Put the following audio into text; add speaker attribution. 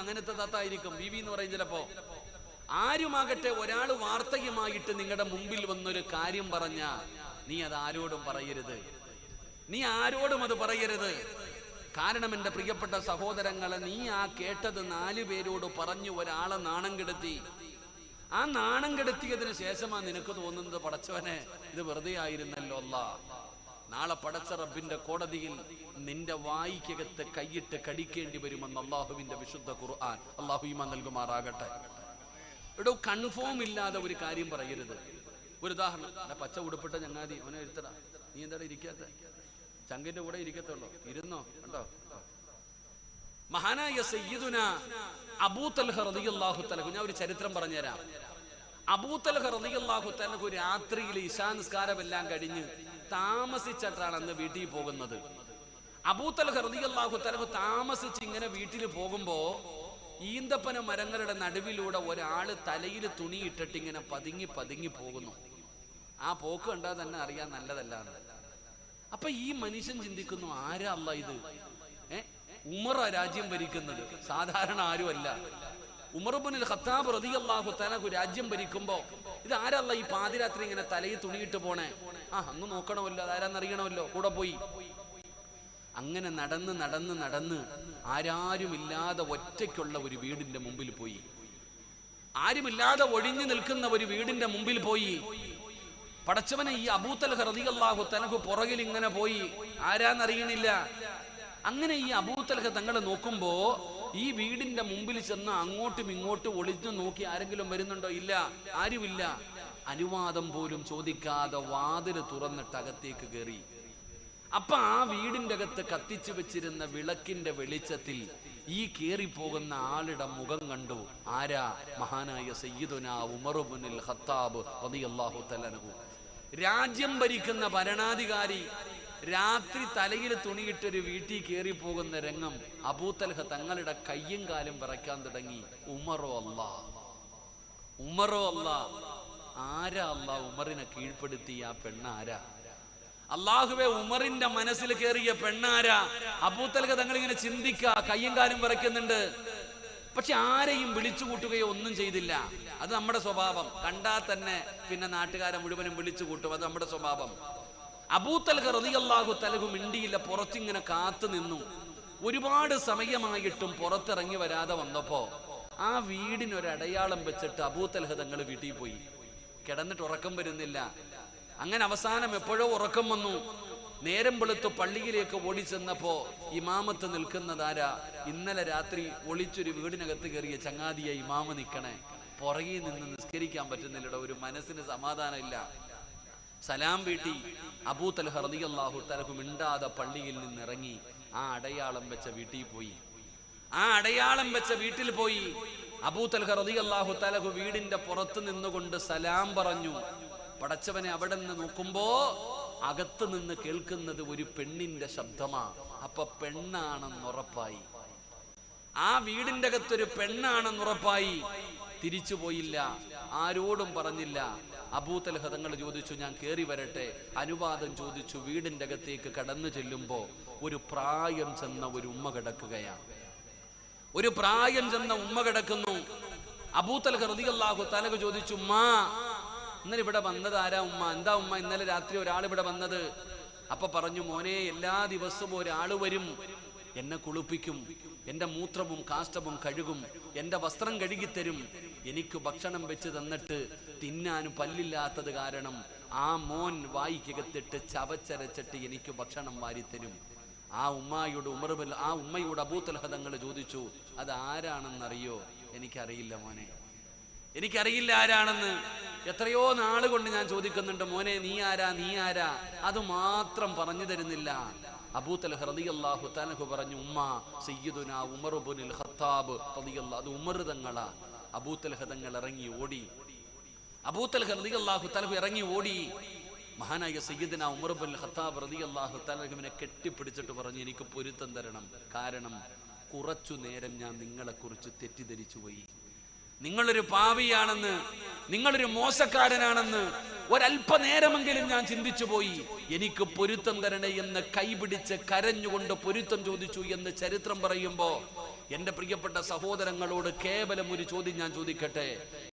Speaker 1: അങ്ങനത്തെ തത്തായിരിക്കും. ബി എന്ന് പറയും ചിലപ്പോ. ആരുമാകട്ടെ ഒരാൾ വാർത്തകമായിട്ട് നിങ്ങളുടെ മുമ്പിൽ വന്നൊരു കാര്യം പറഞ്ഞ നീ അത് ആരോടും പറയരുത്. നീ ആരോടും അത് പറയരുത്. കാരണം എന്റെ പ്രിയപ്പെട്ട സഹോദരങ്ങളെ നീ ആ കേട്ടത് നാലു പേരോട് പറഞ്ഞു ഒരാളെ നാണം കെടുത്തി. ആ നാണം കെടുത്തിയതിന് ശേഷമാണ് നിനക്ക് തോന്നുന്നത് പടച്ചവനെ ഇത് വെറുതെ ആയിരുന്നല്ലോ അല്ല നാളെ പടച്ച റബ്ബിന്റെ കോടതിയിൽ നിന്റെ വായിക്കകത്ത് കൈയിട്ട് കടിക്കേണ്ടി വരുമെന്ന് അള്ളാഹുവിന്റെ വിശുദ്ധ ഖുർആൻ. അള്ളാഹു ഈമാൻ നൽകുമാറാകട്ടെ. ഇവിടെ കൺഫേം ഇല്ലാതെ ഒരു കാര്യം പറയരുത്. ഒരു ഉദാഹരണം എടാ, പച്ച ഉടുപ്പിട്ട ചങ്ങാതി അവനെ എഴുത്തടാ നീ എന്താടാ ഇരിക്കാത്ത? ചങ്കിന്റെ കൂടെ ഇരിക്കത്തുള്ളൂ? ഇരുന്നോ? കണ്ടോ? മഹാനായ സയ്യിദുന അബൂതൽഹ റളിയല്ലാഹു തആല ഞാൻ ഒരു ചരിത്രം പറഞ്ഞുതരാം. അബൂതൽഹ റളിയല്ലാഹു തലഹു രാത്രിയിൽ ഇശാ നിസ്കാരമെല്ലാം കഴിഞ്ഞ് താമസിച്ചിട്ടാണ് അന്ന് വീട്ടിൽ പോകുന്നത്. അബൂത്തൽ ഹൃദിയല്ലാഹു തആല താമസിച്ച് ഇങ്ങനെ വീട്ടിൽ പോകുമ്പോ ഈന്തപ്പന മരങ്ങളുടെ നടുവിലൂടെ ഒരാൾ തലയിൽ തുണി ഇട്ടിട്ട് ഇങ്ങനെ പതുങ്ങി പതുങ്ങി പോകുന്നു. ആ പോക്ക് കണ്ടാൽ തന്നെ അറിയാൻ നല്ലതല്ലാന്ന്. അപ്പൊ ഈ മനുഷ്യൻ ചിന്തിക്കുന്നു ആരാ ഇത്? ഏ? ഉമറ രാജ്യം ഭരിക്കുന്നത്. സാധാരണ ആരുമല്ല. ഉമർബുനിൽ ഖത്താബ് റതിയല്ലാഹു തലഹു രാജ്യം ഭരിക്കുമ്പോ ഇത് ആരല്ല ഈ പാതിരാത്രി ഇങ്ങനെ തലയിൽ തുണിയിട്ട് പോണേ? ആ അന്ന് നോക്കണമല്ലോ അതാരാന്നറിയണമല്ലോ കൂടെ പോയി. അങ്ങനെ നടന്ന് നടന്ന് നടന്ന് ആരാരുമില്ലാതെ ഒറ്റയ്ക്കുള്ള ഒരു വീടിന്റെ മുമ്പിൽ പോയി. ആരുമില്ലാതെ ഒഴിഞ്ഞു നിൽക്കുന്ന ഒരു വീടിന്റെ മുമ്പിൽ പോയി. പടച്ചവനെ ഈ അബൂത്തൽ ഹൃദികല്ലാഹു തനക്ക് പുറകിൽ ഇങ്ങനെ പോയി. ആരാന്നറിയണില്ല. അങ്ങനെ ഈ അബൂത്തലഹ തങ്ങളെ നോക്കുമ്പോ ഈ വീടിന്റെ മുമ്പിൽ ചെന്ന് അങ്ങോട്ടും ഇങ്ങോട്ടും ഒളിഞ്ഞു നോക്കി ആരെങ്കിലും വരുന്നുണ്ടോ? ഇല്ല. ആരുമില്ല. അനുവാദം പോലും ചോദിക്കാതെ വാതിൽ തുറന്നിട്ട് അകത്തേക്ക് കയറി അപ്പൊ ആ വീടിന്റെ അകത്ത് കത്തിച്ചു വെച്ചിരുന്ന വിളക്കിന്റെ വെളിച്ചത്തിൽ ഈ കേറിപ്പോകുന്ന ആളുടെ മുഖം കണ്ടു. ആരാ? മഹാനായ സയ്യിദുന ഉമറുബുനിൽ ഖത്താബ് റളിയല്ലാഹു തആലഹു രാജ്യം ഭരിക്കുന്ന ഭരണാധികാരി രാത്രി തലയിൽ തുണിയിട്ടൊരു വീട്ടിൽ കയറി പോകുന്ന രംഗം അബൂത്തൽഹ തങ്ങളുടെ കയ്യും കാലും വിറയ്ക്കാൻ തുടങ്ങി. ഉമറോ അല്ല ഉമറോ അല്ല ആരാ അള്ളാഹ് ഉമറിനെ കീഴ്പ്പെടുത്തിയ ആ പെണ്ണാരാ? അള്ളാഹുവെ ഉമറിന്റെ മനസ്സിൽ കയറിയ പെണ്ണാരാ? അബൂത്തലക തങ്ങൾ ഇങ്ങനെ ചിന്തിക്ക കയ്യും കാലും വിറയ്ക്കുന്നുണ്ട്. പക്ഷെ ആരെയും വിളിച്ചു കൂട്ടുകയോ ഒന്നും ചെയ്തില്ല. അത് നമ്മുടെ സ്വഭാവം. കണ്ടാൽ തന്നെ പിന്നെ നാട്ടുകാരെ മുഴുവനും വിളിച്ചു കൂട്ടും അത് നമ്മുടെ സ്വഭാവം. അബൂത്തൽക റതിയല്ലാഹു തലഹു മിണ്ടിയില്ല പുറത്തിങ്ങനെ കാത്തു നിന്നു. ഒരുപാട് സമയമായിട്ടും പുറത്തിറങ്ങി വരാതെ വന്നപ്പോ ആ വീടിനൊരടയാളം വെച്ചിട്ട് അബൂത്തൽഹ തങ്ങൾ വീട്ടിൽ പോയി. കിടന്നിട്ട് ഉറക്കം വരുന്നില്ല. അങ്ങനെ അവസാനം എപ്പോഴോ ഉറക്കം വന്നു. നേരം വെളുത്ത് പള്ളിയിലേക്ക് ഓടി ചെന്നപ്പോ ഇമാമത്ത് നിൽക്കുന്നതാരാ ഇന്നലെ രാത്രി ഒളിച്ചൊരു വീടിനകത്ത് കയറിയ ചങ്ങാതിയ ഇമാമ നിക്കണേ. പുറകിൽ നിന്ന് നിസ്കരിക്കാൻ പറ്റുന്നില്ലട ഒരു മനസ്സിന് സമാധാനമില്ല. സലാം വീട്ടി. അബൂത്തൽ ഹർദിയല്ലാഹു തലഹു മിണ്ടാതെ പള്ളിയിൽ നിന്ന് ഇറങ്ങി ആ അടയാളം വെച്ച വീട്ടിൽ പോയി. ആ അടയാളം വെച്ച വീട്ടിൽ പോയി. അബൂത്തൽ അള്ളാഹു തലഹു വീടിന്റെ പുറത്ത് നിന്നുകൊണ്ട് സലാം പറഞ്ഞു. പടച്ചവനെ അവിടെ നിന്ന് നോക്കുമ്പോ അകത്ത് നിന്ന് കേൾക്കുന്നത് ഒരു പെണ്ണിന്റെ ശബ്ദമാ. അപ്പൊ പെണ്ണാണെന്ന് ഉറപ്പായി. ആ വീടിന്റെ അകത്തൊരു പെണ്ണാണെന്ന് ഉറപ്പായി. തിരിച്ചു പോയില്ല. ആരോടും പറഞ്ഞില്ല. അബൂത്തലഹ തങ്ങൾ ചോദിച്ചു ഞാൻ കേറി വരട്ടെ. അനുവാദം ചോദിച്ചു വീടിന്റെ അകത്തേക്ക് കടന്നു ചെല്ലുമ്പോ ഒരു പ്രായം ചെന്ന ഒരു ഉമ്മ കിടക്കുകയാണ്. ഒരു പ്രായം ചെന്ന ഉമ്മ കിടക്കുന്നു. അബൂത്തൽ ഹൃദിയല്ലാഹു തലക ചോദിച്ചു ഉമ്മാ ഇന്നലെ ഇവിടെ വന്നത് ആരാ ഉമ്മ? എന്താ ഉമ്മ ഇന്നലെ രാത്രി ഒരാൾ ഇവിടെ വന്നത്? അപ്പൊ പറഞ്ഞു മോനെ എല്ലാ ദിവസവും ഒരാൾ വരും. എന്നെ കുളിപ്പിക്കും എന്റെ മൂത്രവും കാഷ്ടവും കഴുകും എന്റെ വസ്ത്രം കഴുകിത്തരും. എനിക്ക് ഭക്ഷണം വെച്ച് തന്നിട്ട് തിന്നാനും പല്ലില്ലാത്തത് കാരണം ആ മോൻ വായിക്കകത്തിട്ട് ചവച്ചരച്ചിട്ട് എനിക്ക് ഭക്ഷണം വാരിത്തരും. ആ ഉമ്മായുടെ ഉമർബൽ ആ ഉമ്മയുടെ അബൂത്തലഹതങ്ങൾ ചോദിച്ചു അത് ആരാണെന്നറിയോ? എനിക്കറിയില്ല മോനെ. എനിക്കറിയില്ല ആരാണെന്ന്? എത്രയോ നാൾ കൊണ്ട് ഞാൻ ചോദിക്കുന്നുണ്ട് മോനെ നീ ആരാ? നീ ആരാ? അത് മാത്രം പറഞ്ഞു തരുന്നില്ല. അബൂത്തൽ ഹൃദിയല്ലാഹു തനഹു പറഞ്ഞു ഉമ്മ സയ്യിദുന ഉമറുബുനിൽ ഖത്താബ് അത് ഉമർ തങ്ങളാ. അബൂത്തൽ ഹൃദങ്ങൾ ഇറങ്ങി ഓടി. അബൂത്തൽ ഹൃദിയല്ലാഹു തനഹു ഇറങ്ങി ഓടി. മഹാനായ സയ്യിദിന ഉമർബുൽ ഖത്താബ് അള്ളാഹു തലഹുവിനെ കെട്ടിപ്പിടിച്ചിട്ട് പറഞ്ഞു എനിക്ക് പൊരുത്തം തരണം. കാരണം കുറച്ചു നേരം ഞാൻ നിങ്ങളെക്കുറിച്ച് തെറ്റിദ്ധരിച്ചു പോയി. നിങ്ങളൊരു പാവിയാണെന്ന് നിങ്ങളൊരു മോശക്കാരനാണെന്ന് ഒരല്പനേരമെങ്കിലും ഞാൻ ചിന്തിച്ചു പോയി. എനിക്ക് പൊരുത്തം തരണേ എന്ന് കൈപിടിച്ച് കരഞ്ഞുകൊണ്ട് പൊരുത്തം ചോദിച്ചു എന്ന് ചരിത്രം പറയുമ്പോൾ എന്റെ പ്രിയപ്പെട്ട സഹോദരങ്ങളോട് കേവലം ഒരു ചോദ്യം ഞാൻ ചോദിക്കട്ടെ?